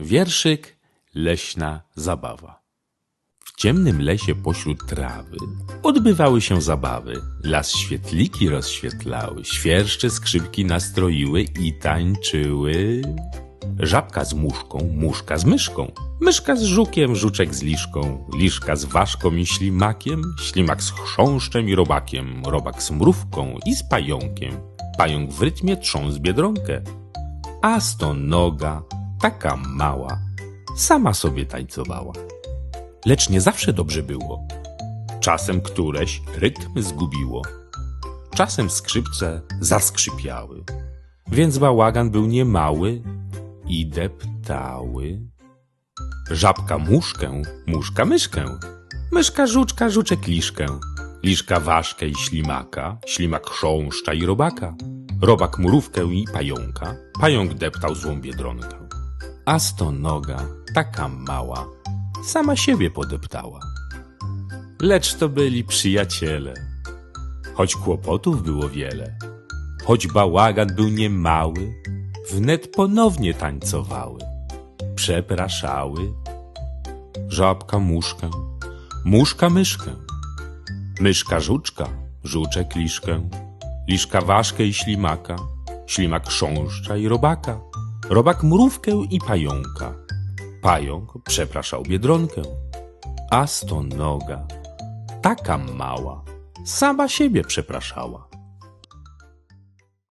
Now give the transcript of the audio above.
Wierszyk Leśna zabawa. W ciemnym lesie pośród trawy odbywały się zabawy. Las świetliki rozświetlały, świerszcze skrzypki nastroiły i tańczyły. Żabka z muszką, muszka z myszką, myszka z żukiem, żuczek z liszką, liszka z ważką i ślimakiem, ślimak z chrząszczem i robakiem, robak z mrówką i z pająkiem. Pająk w rytmie trząs biedronkę, a stonoga, taka mała, sama sobie tańcowała. Lecz nie zawsze dobrze było. Czasem któreś rytm zgubiło. Czasem skrzypce zaskrzypiały. Więc bałagan był niemały i deptały. Żabka muszkę, muszka myszkę, myszka żuczka, żuczek liszkę, liszka ważkę i ślimaka, ślimak chrząszcza i robaka, robak mrówkę i pająka, pająk deptał złą biedronkę. A stonoga, taka mała, sama siebie podeptała. Lecz to byli przyjaciele, choć kłopotów było wiele, choć bałagan był niemały, wnet ponownie tańcowały, przepraszały. Żabka muszkę, muszka myszkę, myszka żuczka, żuczek liszkę, liszka ważkę i ślimaka, ślimak chrząszcza i robaka, robak mrówkę i pająka. Pająk przepraszał biedronkę, a stonoga, taka mała, sama siebie przepraszała.